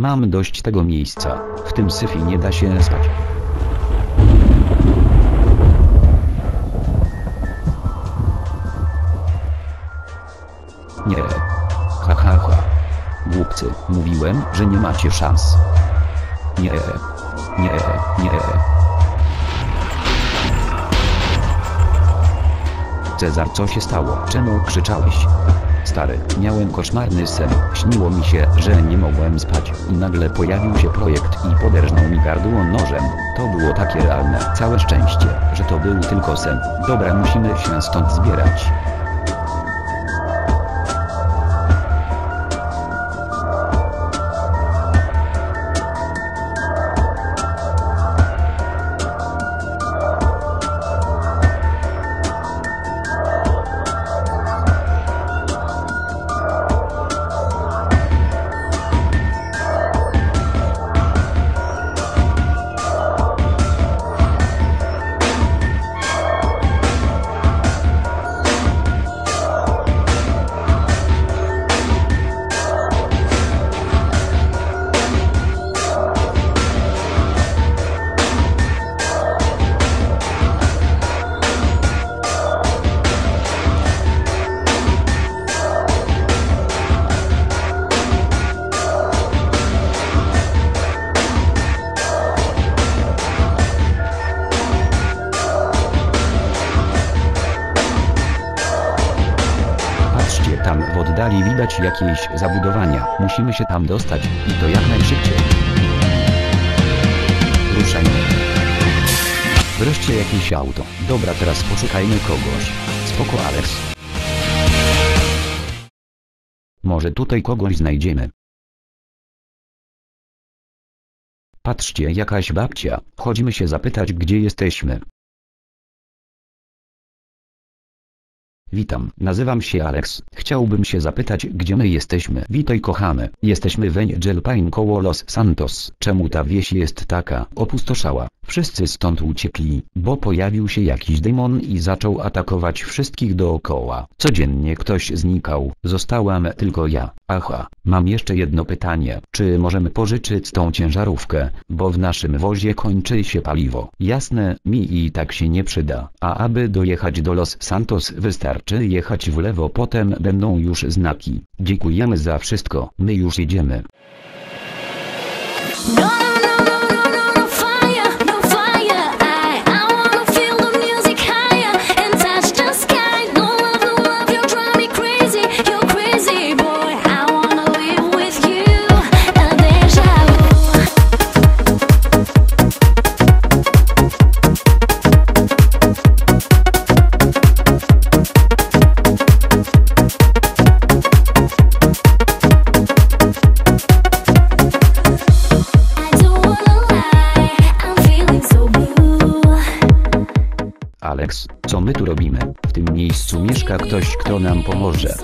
Mam dość tego miejsca. W tym syfie nie da się spać. Nie. Ha ha ha. Głupcy, mówiłem, że nie macie szans. Nie. Nie, nie. Cezar, co się stało? Czemu krzyczałeś? Stary, miałem koszmarny sen. Śniło mi się, że nie mogłem spać i nagle pojawił się projekt i poderżnął mi gardło nożem. To było takie realne. Całe szczęście, że to był tylko sen. Dobra, musimy się stąd zbierać. Tam w oddali widać jakieś zabudowania. Musimy się tam dostać i to jak najszybciej. Ruszajmy. Wreszcie jakieś auto. Dobra, teraz poszukajmy kogoś. Spoko, Alex. Może tutaj kogoś znajdziemy. Patrzcie, jakaś babcia. Chodzimy się zapytać, gdzie jesteśmy. Witam, nazywam się Alex. Chciałbym się zapytać, gdzie my jesteśmy. Witaj kochany, jesteśmy w Angel Pine koło Los Santos. Czemu ta wieś jest taka opustoszała? Wszyscy stąd uciekli, bo pojawił się jakiś demon i zaczął atakować wszystkich dookoła. Codziennie ktoś znikał, zostałam tylko ja. Aha, mam jeszcze jedno pytanie. Czy możemy pożyczyć tą ciężarówkę, bo w naszym wozie kończy się paliwo. Jasne, mi i tak się nie przyda. A aby dojechać do Los Santos wystarczy jechać w lewo, potem będą już znaki. Dziękujemy za wszystko, my już jedziemy. No, no, Alex, co my tu robimy? W tym miejscu mieszka ktoś, kto nam pomoże.